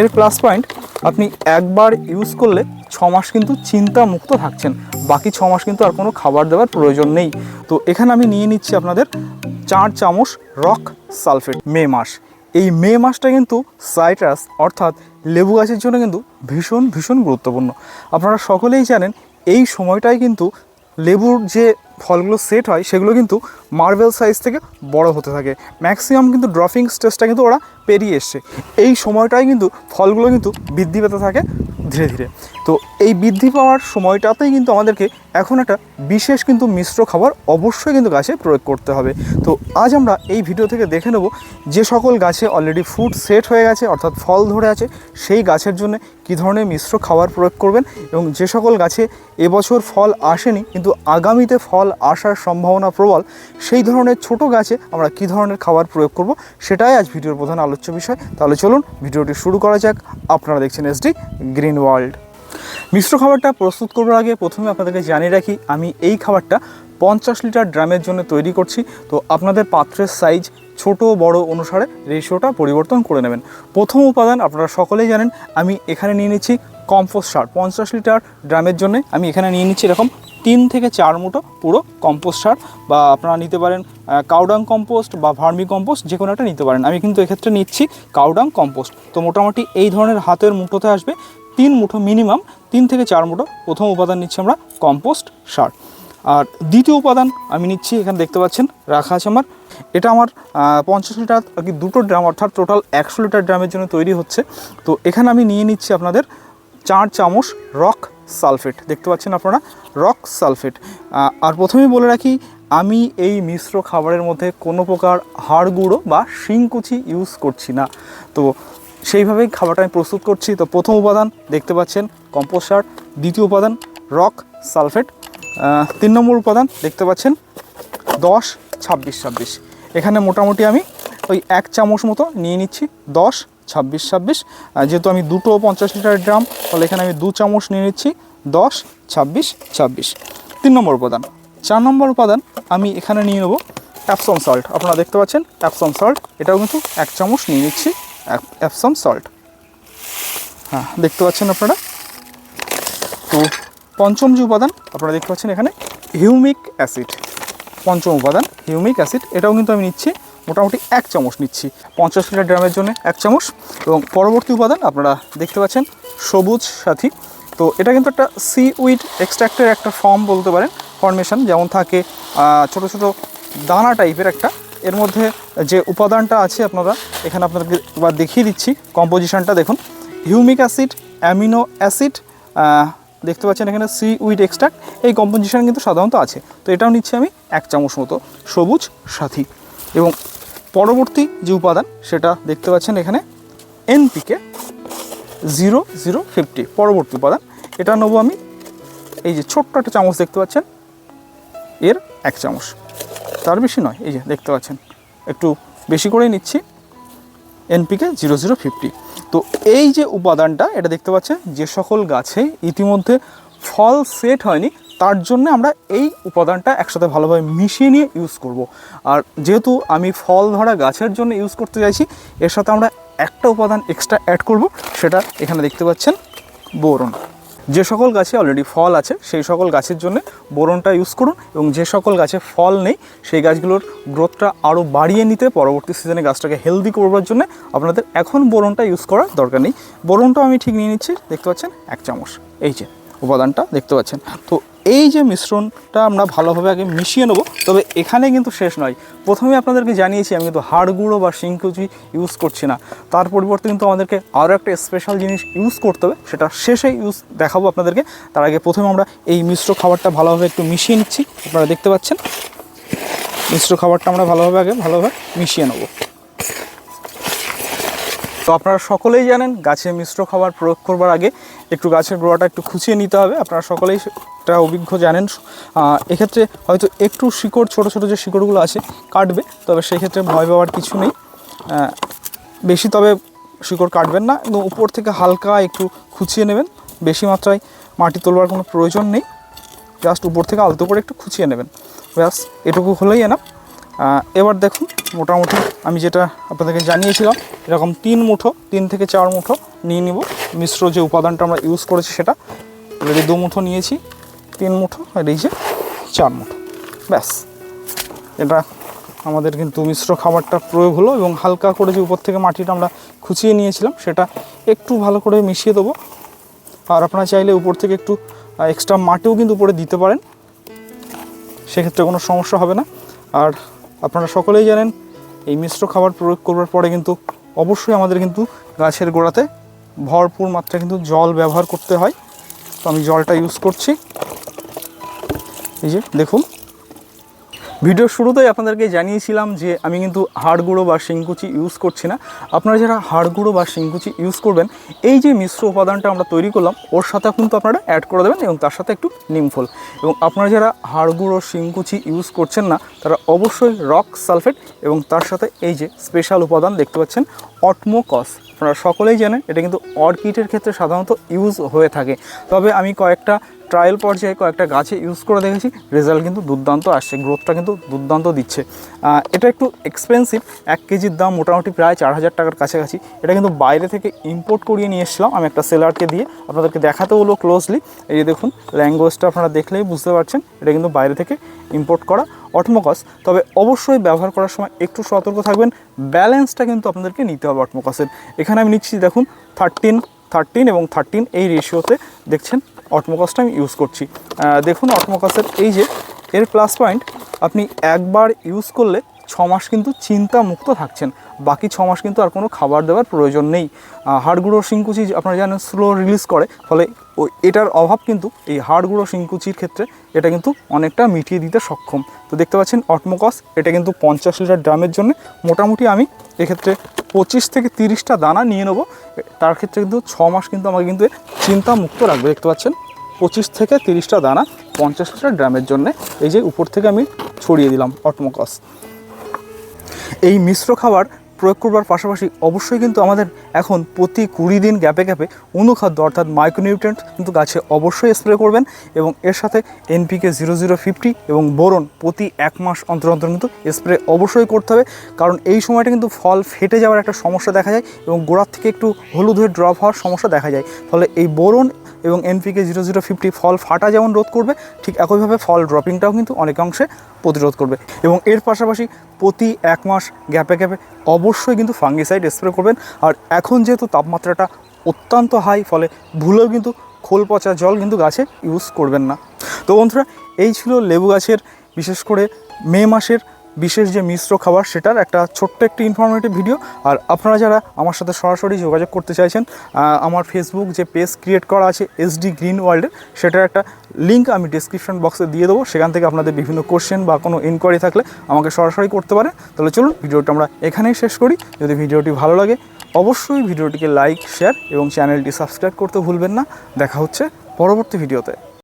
এর plus point আপনি একবার ইউজ করলে ছ মাস কিন্তু চিন্তা মুক্ত থাকছেন। বাকি ছ মাস কিন্তু আর কোনো খাবার দেওয়ার প্রয়োজন নেই। তো এখানে আমি নিয়ে নিচ্ছি আপনাদের চার চামচ রক সালফেট মে মাস। এই মে মাসটা কিন্তু সাইট্রাস অর্থাৎ লেবু গাছের জন্য কিন্তু ভীষণ ভীষণ গুরুত্বপূর্ণ। আপনারা সকলেই জানেন এই সময়টাই কিন্তু লেবুর যে ফলগুলো সেট হয় সেগুলো কিন্তু মার্বেল সাইজ থেকে বড় হতে থাকে। ম্যাক্সিমাম কিন্তু ড্রফিং স্টেজটা কিন্তু ওরা পেরিয়ে এসছে। এই সময়টাই কিন্তু ফলগুলো কিন্তু বৃদ্ধি পেতে থাকে ধীরে ধীরে। তো এই বৃদ্ধি পাওয়ার সময়টাতেই কিন্তু আমাদেরকে এখন একটা বিশেষ কিন্তু মিশ্র খাবার অবশ্যই কিন্তু গাছে প্রয়োগ করতে হবে। তো আজ আমরা এই ভিডিও থেকে দেখে নেব যে সকল গাছে অলরেডি ফুড সেট হয়ে গেছে, অর্থাৎ ফল ধরে আছে, সেই গাছের জন্য কী ধরনের মিশ্র খাবার প্রয়োগ করবেন এবং যে সকল গাছে এবছর ফল আসেনি, কিন্তু আগামীতে ফল আসার সম্ভাবনা প্রবল সেই ধরনের ছোট গাছে আমরা কী ধরনের খাবার প্রয়োগ করব সেটাই আজ ভিডিওর প্রধান আলোচ্য বিষয়। তাহলে চলুন ভিডিওটি শুরু করা যাক। আপনারা দেখছেন এসডি গ্রিন ওয়ার্ল্ড মিশ্র খাবারটা প্রস্তুত করবার আগে প্রথমে আপনাদেরকে জানিয়ে রাখি, আমি এই খাবারটা পঞ্চাশ লিটার ড্রামের জন্য তৈরি করছি। তো আপনাদের পাত্রের সাইজ ছোট বড় অনুসারে রেশিওটা পরিবর্তন করে নেবেন। প্রথম উপাদান আপনারা সকলেই জানেন, আমি এখানে নিয়ে নিচ্ছি কম্পোস্ট সার। পঞ্চাশ লিটার ড্রামের জন্য আমি এখানে নিয়ে নিচ্ছি এরকম তিন থেকে চার মুঠো পুরো কম্পোস্ট সার বা আপনারা নিতে পারেন কাউডাং কম্পোস্ট বা ভার্মি কম্পোস্ট যে কোনো একটা নিতে পারেন। আমি কিন্তু এক্ষেত্রে নিচ্ছি কাউডাং কম্পোস্ট তো মোটামুটি এই ধরনের হাতের মুঠোতে আসবে তিন মুঠো মিনিমাম তিন থেকে চার মুঠো প্রথম উপাদান নিচ্ছি আমরা কম্পোস্ট সার। আর দ্বিতীয় উপাদান আমি নিচ্ছি, এখানে দেখতে পাচ্ছেন, রাখা আছে আমার। এটা আমার পঞ্চাশ লিটার আর কি দুটো ড্রাম, অর্থাৎ টোটাল একশো লিটার ড্রামের জন্য তৈরি হচ্ছে। তো এখানে আমি নিয়ে নিচ্ছি আপনাদের চার চামচ রক সালফেট। দেখতে পাচ্ছেন আপনারা? Rock sulphate. আর প্রথমেই বলে রাখি, আমি এই মিশ্র খাবারের মধ্যে কোনো প্রকার হাড় গুঁড়ো বা শিংকুচি ইউজ করছি না। তো সেইভাবেই খাবারটা আমি প্রস্তুত করছি। তো প্রথম উপাদান দেখতে পাচ্ছেন কম্পোস্ট সার। দ্বিতীয় উপাদান, রক সালফেট। তিন নম্বর উপাদান দেখতে পাচ্ছেন, দশ, ছাব্বিশ ছাব্বিশ। এখানে মোটামুটি আমি ওই এক চামচ মতো নিয়ে নিচ্ছি, দশ ছাব্বিশ ছাব্বিশ। যেহেতু আমি দুটো পঞ্চাশ লিটার ড্রাম, তাহলে এখানে আমি দু চামচ নিয়ে নিচ্ছি। দশ, ছাব্বিশ ছাব্বিশ। তিন নম্বর উপাদান। চার নম্বর উপাদান আমি এখানে নিয়ে নেব অ্যাপসম সল্ট আপনারা দেখতে পাচ্ছেন অ্যাপসম সল্ট এটাও কিন্তু এক চামচ নিয়ে নিচ্ছি অ্যাপসম সল্ট হ্যাঁ দেখতে পাচ্ছেন আপনারা? তো পঞ্চম যে উপাদান, আপনারা দেখতে পাচ্ছেন এখানে হিউমিক অ্যাসিড। পঞ্চম উপাদান, হিউমিক অ্যাসিড। এটাও কিন্তু আমি নিচ্ছি মোটামুটি এক চামচ নিচ্ছি। পঞ্চাশ লিটার ড্রামের জন্য এক চামচ এবং পরবর্তী উপাদান আপনারা দেখতে পাচ্ছেন, সবুজ সাথী। তো এটা কিন্তু একটা সি উইড এক্সট্রাক্টের একটা ফর্ম বলতে পারেন ফর্মেশন যেমন থাকে ছোট ছোট দানা টাইপের একটা। এর মধ্যে যে উপাদানটা আছে আপনারা, এখানে আপনাদেরকে এবার দেখিয়ে দিচ্ছি কম্পোজিশনটা দেখুন। হিউমিক অ্যাসিড অ্যামিনো অ্যাসিড দেখতে পাচ্ছেন এখানে সি উইড এক্সট্রাক্ট এই কম্পোজিশন কিন্তু সাধারণত আছে। তো এটাও নিচ্ছি আমি এক চামচ মতো, সবুজ সাথী। এবং পরবর্তী যে উপাদান, সেটা দেখতে পাচ্ছেন এখানে এনপিকে জিরো জিরো ফিফটি পরবর্তী উপাদান, এটা নেব আমি, এই যে ছোট্ট একটা চামচ দেখতে পাচ্ছেন, এর এক চামচ। তার বেশি নয়, এই যে দেখতে পাচ্ছেন। একটু বেশি করেই নিচ্ছি এনপিকে জিরো জিরো ফিফটি তো এই যে উপাদানটা, এটা দেখতে পাচ্ছেন, যে সকল গাছে ইতিমধ্যে ফল সেট হয়নি তার জন্য আমরা এই উপাদানটা একসাথে ভালোভাবে মিশিয়ে নিয়ে ইউজ করব। আর যেহেতু আমি ফল ধরা গাছের জন্য ইউজ করতে চাইছি, এর সাথে আমরা একটা উপাদান এক্সট্রা অ্যাড করব, সেটা এখানে দেখতে পাচ্ছেন, বোরন। যে সকল গাছে অলরেডি ফল আছে, সেই সকল গাছের জন্য বোরনটা ইউজ করুন এবং যে সকল গাছে ফল নেই, সেই গাছগুলোর গ্রোথটা আরও বাড়িয়ে নিতে পরবর্তী সিজনে গাছটাকে হেলদি করবার জন্য আপনাদের এখন বোরনটা ইউজ করার দরকার নেই। বোরনটাও আমি ঠিক নিয়ে নিচ্ছি, দেখতে পাচ্ছেন, এক চামচ। এই যে উপাদানটা দেখতে পাচ্ছেন। তো এই যে মিশ্রণটা আমরা ভালোভাবে আগে মিশিয়ে নেব, তবে এখানে কিন্তু শেষ নয়। প্রথমে আপনাদেরকে জানিয়েছি, আমি কিন্তু হাড় গুঁড়ো বা শিংকুচি ইউজ করছি না। তার পরিবর্তে কিন্তু আমাদেরকে আরও একটা স্পেশাল জিনিস ইউজ করতে হবে, সেটা শেষে ইউজ দেখাবো আপনাদেরকে। তার আগে প্রথমে আমরা এই মিশ্র খাবারটা ভালোভাবে একটু মিশিয়ে নিচ্ছি। আপনারা দেখতে পাচ্ছেন, মিশ্র খাবারটা আমরা ভালোভাবে আগে ভালোভাবে মিশিয়ে নেব। তো আপনারা সকলেই জানেন গাছে মিশ্র খাবার প্রয়োগ করবার আগে একটু গাছের গোড়াটা একটু খুঁচিয়ে নিতে হবে। আপনারা সকলেই এটা অভিজ্ঞ জানেন। এক্ষেত্রে হয়তো একটু শিকড়, ছোট ছোট যে শিকড়গুলো আছে কাটবে, তবে সেই ক্ষেত্রে ভয় পাওয়ার কিছু নেই। বেশি তবে শিকড় কাটবেন না, এবং উপর থেকে হালকা একটু খুঁচিয়ে নেবেন। বেশি মাত্রায় মাটি তোলবার কোনো প্রয়োজন নেই। জাস্ট উপর থেকে আলতো করে একটু খুঁচিয়ে নেবেন। ব্যাস, এটুকু হলেই এনা এবার দেখুন, মোটামুটি আমি যেটা আপনাদেরকে জানিয়েছিলাম, এরকম তিন মুঠো, তিন থেকে চার মুঠো নিয়ে নিব। মিশ্র যে উপাদানটা আমরা ইউজ করেছি সেটা অলরেডি দু মুঠো নিয়েছি, তিন মুঠো, আর এই যে চার মুঠো। ব্যাস। এটা আমাদের কিন্তু মিশ্র খাবারটা প্রয়োগ হলো এবং হালকা করে যে উপর থেকে মাটিটা আমরা খুঁচিয়ে নিয়েছিলাম, সেটা একটু ভালো করে মিশিয়ে দেবো। আর আপনারা চাইলে উপর থেকে একটু এক্সট্রা মাটিও কিন্তু উপরে দিতে পারেন। সেক্ষেত্রে কোনো সমস্যা হবে না। আর আপনারা সকলেই জানেন, এই মিশ্র খাবার প্রয়োগ করবার পরে কিন্তু অবশ্যই আমাদের কিন্তু গাছের গোড়াতে ভরপুর মাত্রায় কিন্তু জল ব্যবহার করতে হয়। তো আমি জলটা ইউজ করছি। এই যে দেখুন ভিডিওর শুরুতেই আপনাদেরকে জানিয়েছিলাম যে আমি কিন্তু হাড় গুঁড়ো বা শিংকুচি ইউজ করছি না। আপনারা যারা হাড় গুঁড়ো বা শিংকুচি ইউজ করবেন, এই যে মিশ্র উপাদানটা আমরা তৈরি করলাম, ওর সাথে কিন্তু আপনারা অ্যাড করে দেবেন এবং তার সাথে একটু নিমফল এবং আপনারা যারা হাড় গুঁড়ো, শিংকুচি ইউজ করছেন না, তারা অবশ্যই রক সালফেট এবং তার সাথে এই যে স্পেশাল উপাদান দেখতে পাচ্ছেন, অটমোকস। আপনারা সকলেই জানেন, এটা কিন্তু অর্কিডের ক্ষেত্রে সাধারণত ইউজ হয়ে থাকে। তবে আমি কয়েকটা ট্রায়াল পর্যায়ে কয়েকটা গাছে ইউজ করে দেখেছি রেজাল্ট কিন্তু দুর্দান্ত আসছে গ্রোথটা কিন্তু দুর্দান্ত দিচ্ছে। এটা একটু এক্সপেন্সিভ এক কেজির দাম মোটামুটি প্রায় চার হাজার টাকার কাছাকাছি। এটা কিন্তু বাইরে থেকে ইম্পোর্ট করিয়ে নিয়ে এসেছিলাম, আমি একটা সেলারকে দিয়ে আপনাদেরকে দেখাতে হলো ক্লোজলি এই যে দেখুন ল্যাঙ্গুয়েজটা আপনারা দেখলেই বুঝতে পারছেন, এটা কিন্তু বাইরে থেকে ইম্পোর্ট করা অটমোকস তবে অবশ্যই ব্যবহার করার সময় একটু সতর্ক থাকবেন ব্যালেন্সটা কিন্তু আপনাদেরকে নিতে হবে অটমোকসের এখানে আমি নিচ্ছি দেখুন থার্টিন থার্টিন এবং থার্টিন এই রেশিওতে দেখছেন? অটমোকসটা আমি ইউজ করছি। দেখুন অটমোকাসের এই যে, এর প্লাস পয়েন্ট আপনি একবার ইউজ করলে ছ মাস কিন্তু চিন্তা মুক্ত থাকছেন। বাকি ছ মাস কিন্তু আর কোনো খাবার দেওয়ার প্রয়োজন নেই। হাড়গুঁড়ো শিংকুচি আপনারা জানেন স্লো রিলিজ করে, ফলে ওই এটার অভাব কিন্তু এই হাড়গুঁড়ো শিংকুচির ক্ষেত্রে এটা কিন্তু অনেকটা মিটিয়ে দিতে সক্ষম। তো দেখতে পাচ্ছেন অটমোকস, এটা কিন্তু পঞ্চাশ লিটার ড্রামের জন্য। মোটামুটি আমি এক্ষেত্রে পঁচিশ থেকে তিরিশটা দানা নিয়ে নেব। তার ক্ষেত্রে কিন্তু ছ মাস কিন্তু আমাকে কিন্তু চিন্তা মুক্ত রাখবে। দেখতে পাচ্ছেন, পঁচিশ থেকে তিরিশটা দানা পঞ্চাশ লিটার ড্রামের জন্য। এই যে উপর থেকে আমি ছড়িয়ে দিলাম অটমোকস। এই মিশ্র খাবার প্রয়োগ করবার পাশাপাশি অবশ্যই কিন্তু আমাদের এখন প্রতি কুড়ি দিন গ্যাপে গ্যাপে অনুখাদ্য অর্থাৎ মাইক্রোনিউট্রেন্ট কিন্তু গাছে অবশ্যই স্প্রে করবেন এবং এর সাথে এনপিকে জিরো জিরো ফিফটি এবং বোরন প্রতি এক মাস অন্তর অন্তর কিন্তু স্প্রে অবশ্যই করতে হবে। কারণ এই সময়টা কিন্তু ফল ফেটে যাওয়ার একটা সমস্যা দেখা যায় এবং গোড়ার থেকে একটু হলুদ হয়ে ড্রপ হওয়ার সমস্যা দেখা যায়। ফলে এই বোরন এবং এনপিকে জিরো জিরো ফিফটি ফল ফাটা যেমন রোধ করবে, ঠিক একইভাবে ফল ড্রপিংটাও কিন্তু অনেকাংশে প্রতিরোধ করবে। এবং এর পাশাপাশি প্রতি এক মাস গ্যাপে গ্যাপে অবশ্যই কিন্তু ফাঙ্গিসাইড স্প্রে করবেন। আর এখন যেহেতু তাপমাত্রাটা অত্যন্ত হাই ফলে ভুলেও কিন্তু খোল পচা জল কিন্তু গাছে ইউজ করবেন না। তো বন্ধুরা, এই ছিল লেবু গাছের, বিশেষ করে মে মাসের বিশেষ যে মিশ্র খাবার সেটার একটা ছোট্ট একটি ইনফরমেটিভ ভিডিও আর আপনারা যারা আমার সাথে সরাসরি যোগাযোগ করতে চাইছেন আমার ফেসবুক যে পেজ ক্রিয়েট করা আছে এসডি গ্রিন ওয়ার্ল্ডের সেটার একটা লিঙ্ক আমি ডিসক্রিপশন বক্সে দিয়ে দেবো। সেখান থেকে আপনাদের বিভিন্ন কোশ্চেন বা কোনো ইনকোয়ারি থাকলে আমাকে সরাসরি করতে পারেন। তাহলে চলুন, ভিডিওটা আমরা এখানেই শেষ করি। যদি ভিডিওটি ভালো লাগে, অবশ্যই ভিডিওটিকে লাইক শেয়ার এবং চ্যানেলটি সাবস্ক্রাইব করতে ভুলবেন না। দেখা হচ্ছে পরবর্তী ভিডিওতে